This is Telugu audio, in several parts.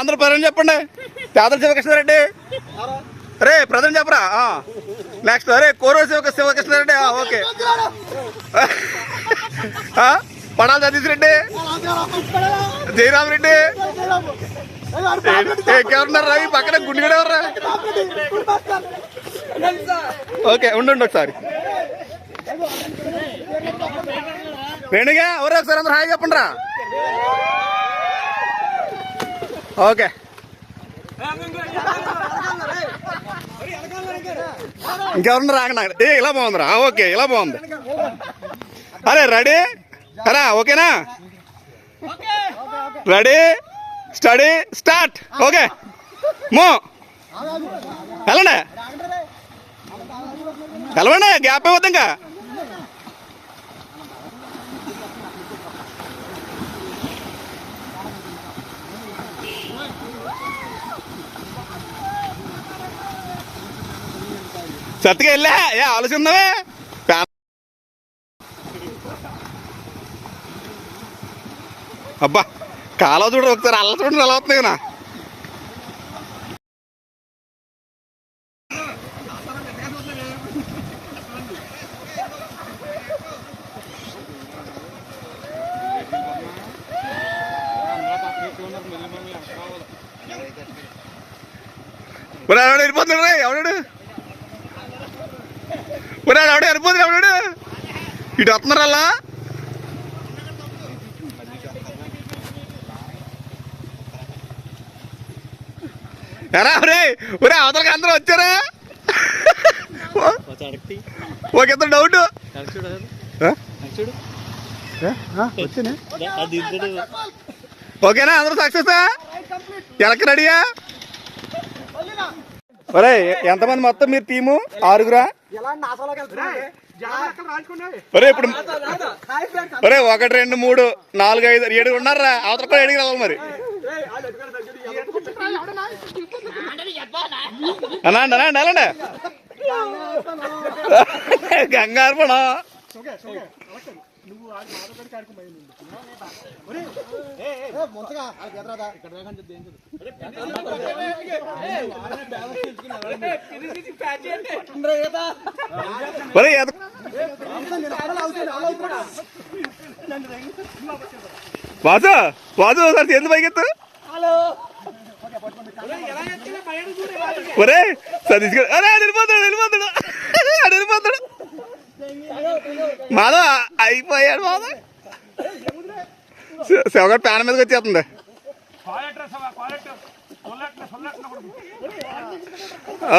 అందరు ప్రజలు చెప్పండి? పేదల శివకృష్ణారెడ్డి. రే ప్రజలు చెప్పరా? నెక్స్ట్ అరే కోరో శివ శివకృష్ణారెడ్డి. ఓకే. ఆ, పడాల సతీష్ రెడ్డి జయరామ్ రెడ్డి ఎవరున్నారు రవి పక్కన గుండు కూడా ఎవర్రా ఓకే ఉండండి ఒకసారి. వేణుగా ఎవరు ఒకసారి అందరూ హాయి చెప్పండి రా ఓకే. ఇంకెవరన్నా రాకండి ఏ ఇలా బాగుందిరా. ఓకే ఇలా బాగుంది. అరే రెడీ? అరా ఓకేనా? రెడీ? స్టడీ? స్టార్ట్. ఓకే. మో. వెళ్ళండి. వెళ్ళండి గ్యాప్ ఇవ్వద్దు ఇంకా. సత్తుగా వెళ్ళా ఏ ఆలోచిందవే అబ్బా కాలువ చూడు ఒకసారి అల్ల చూడండి ఎలా వస్తుంది నా ఒరే ఎవడు వెళ్ళిపోతున్నాడు రే ఎవడు ఒరే ఎవడు వెళ్ళిపోతున్నాడు ఎవడు ఇటు వస్తున్నారు అలా ఎరా ఒరే ఒరే అవతలకి అందరూ వచ్చారా? ఓకే ఇద్దరు డౌట్ ఓకేనా అందరూ సక్సెస్ ఎలక్కి రెడీయా? ఒరే ఎంతమంది మొత్తం మీరు టీము ఆరుగురా? ఒరే ఇప్పుడు ఒరే ఒకటి రెండు మూడు నాలుగు ఐదు ఏడు ఉన్నారా అవతల కూడా ఏడుగు రావాలి మరి. అనండి అనండి అనండి గంగారు పడం ఒరే ఎద- వాసు వాసు ఒకసారి ఎందుకు పైకెత్తు ఒరే సతీష్ గారు అరే వెళ్ళిపోతాడు వెళ్ళిపోతాడు వెళ్ళిపోతాడు మాధవ అయిపోయాడు మాధవ శివగారు ప్యాన మీదకి వచ్చేస్తుంది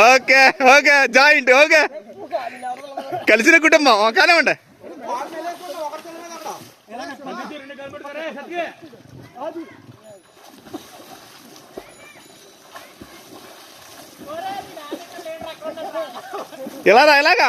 ఓకే ఓకే జాయింట్ ఓకే కలిసిన కుటుంబం కానివ్వండి ఇలా రా ఇలాగా